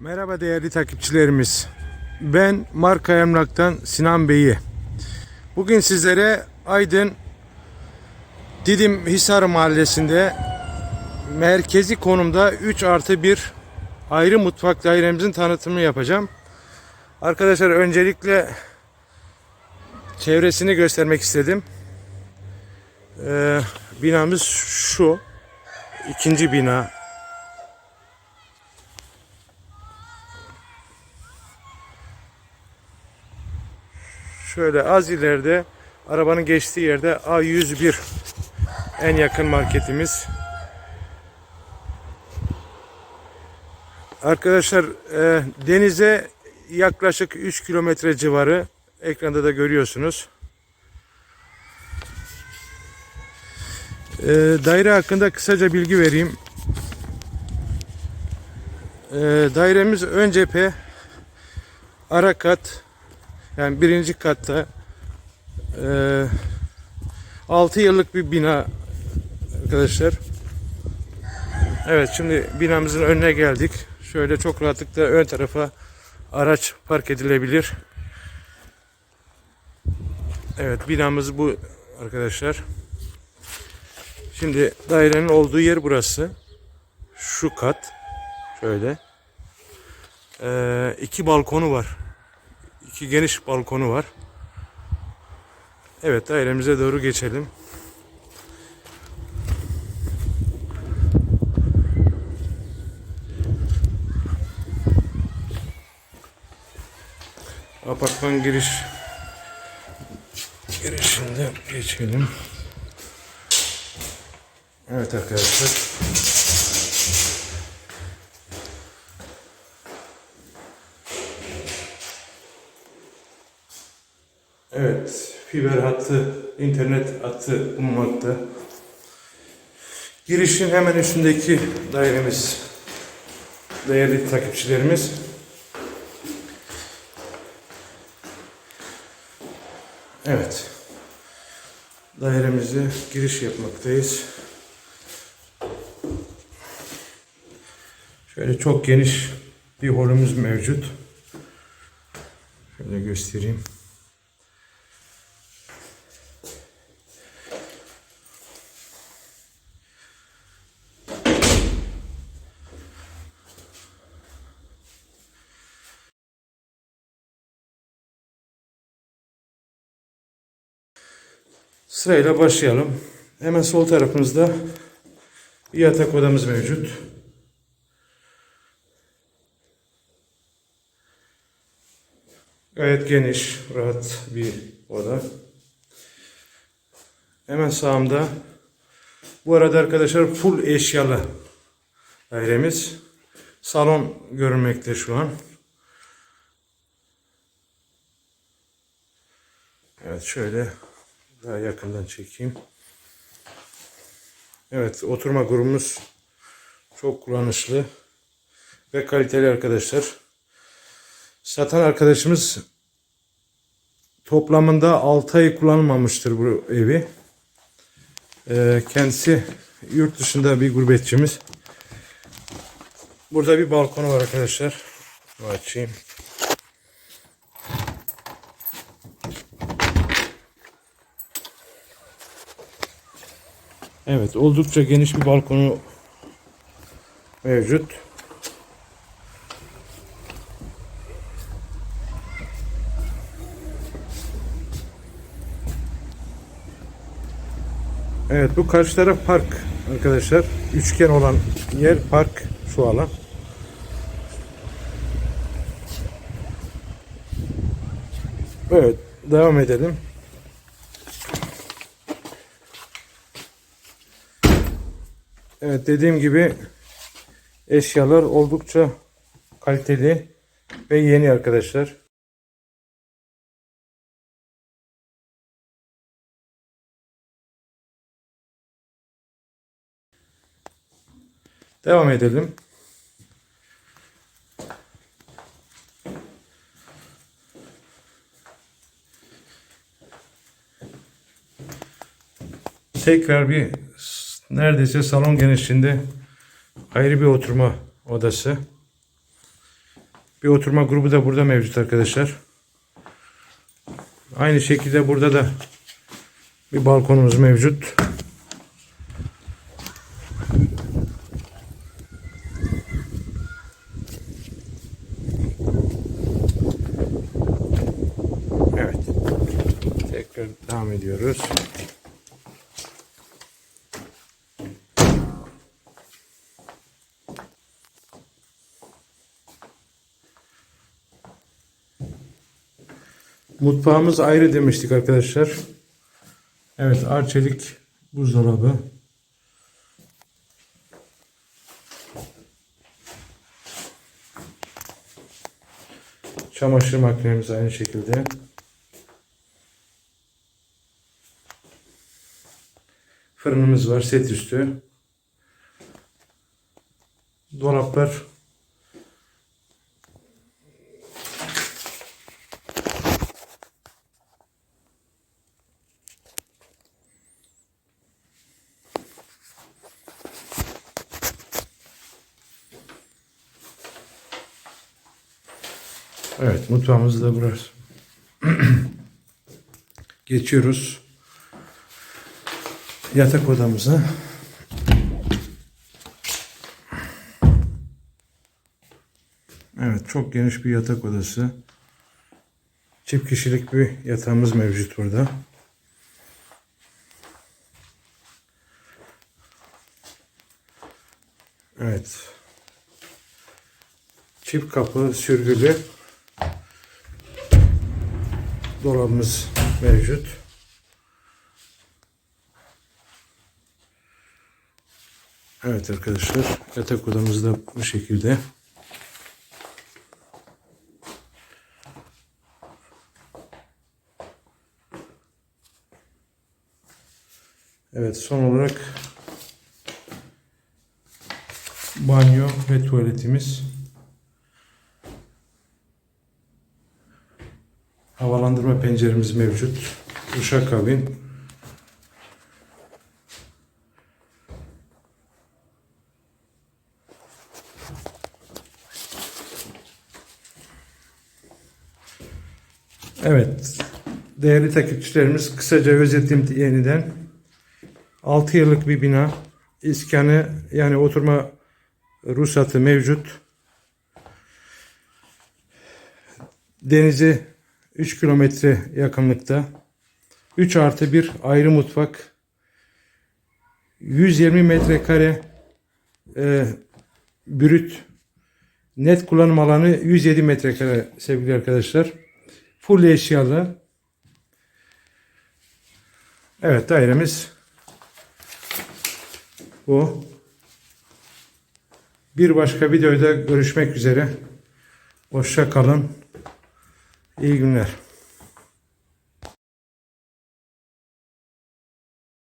Merhaba değerli takipçilerimiz. Ben Marka Emlak'tan Sinan Bey'i. Bugün sizlere Aydın Didim Hisar Mahallesi'nde merkezi konumda 3 artı 1 ayrı mutfak dairemizin tanıtımını yapacağım. Arkadaşlar öncelikle çevresini göstermek istedim. Ee, binamız şu. ikinci bina. Şöyle az ileride arabanın geçtiği yerde A101 en yakın marketimiz. Arkadaşlar e, denize yaklaşık 3 kilometre civarı ekranda da görüyorsunuz. E, daire hakkında kısaca bilgi vereyim. E, dairemiz ön cephe ara kat yani birinci katta e, 6 yıllık bir bina arkadaşlar. Evet şimdi binamızın önüne geldik. Şöyle çok rahatlıkla ön tarafa araç park edilebilir. Evet binamız bu arkadaşlar. Şimdi dairenin olduğu yer burası. Şu kat. Şöyle. Ee, iki balkonu var. İki geniş balkonu var. Evet dairemize doğru geçelim. Apartman giriş girişinde geçelim. Evet arkadaşlar. Evet, fiber hattı, internet hattı bulunmakta. Girişin hemen üstündeki dairemiz, değerli takipçilerimiz. Evet, dairemize giriş yapmaktayız. Şöyle çok geniş bir holümüz mevcut. Şöyle göstereyim. Sırayla başlayalım. Hemen sol tarafımızda bir yatak odamız mevcut. Gayet geniş, rahat bir oda. Hemen sağımda bu arada arkadaşlar full eşyalı dairemiz. Salon görünmekte şu an. Evet şöyle daha yakından çekeyim. Evet oturma grubumuz çok kullanışlı ve kaliteli arkadaşlar. Satan arkadaşımız toplamında 6 ay kullanmamıştır bu evi. Ee, kendisi yurt dışında bir gurbetçimiz. Burada bir balkonu var arkadaşlar. Açayım. Evet oldukça geniş bir balkonu mevcut. Evet bu karşı taraf park arkadaşlar. Üçgen olan yer park şu alan. Evet devam edelim. Evet dediğim gibi eşyalar oldukça kaliteli ve yeni arkadaşlar. Devam edelim. Tekrar bir neredeyse salon genişliğinde ayrı bir oturma odası. Bir oturma grubu da burada mevcut arkadaşlar. Aynı şekilde burada da bir balkonumuz mevcut. Evet. Tekrar devam ediyoruz. Mutfağımız ayrı demiştik arkadaşlar. Evet arçelik buzdolabı. Çamaşır makinemiz aynı şekilde. Fırınımız var set üstü. Dolaplar Evet mutfağımız da burası. Geçiyoruz. Yatak odamıza. Evet çok geniş bir yatak odası. Çift kişilik bir yatağımız mevcut burada. Evet. Çift kapı sürgülü dolabımız mevcut. Evet arkadaşlar yatak odamız da bu şekilde. Evet son olarak banyo ve tuvaletimiz. Havalandırma penceremiz mevcut. Uşak kabin. Evet. Değerli takipçilerimiz kısaca özetleyeyim yeniden. 6 yıllık bir bina. İskanı yani oturma ruhsatı mevcut. Denize 3 kilometre yakınlıkta. 3 artı 1 ayrı mutfak. 120 metrekare e, brüt net kullanım alanı 107 metrekare sevgili arkadaşlar. Full eşyalı. Evet dairemiz bu. Bir başka videoda görüşmek üzere. Hoşça kalın. İyi günler.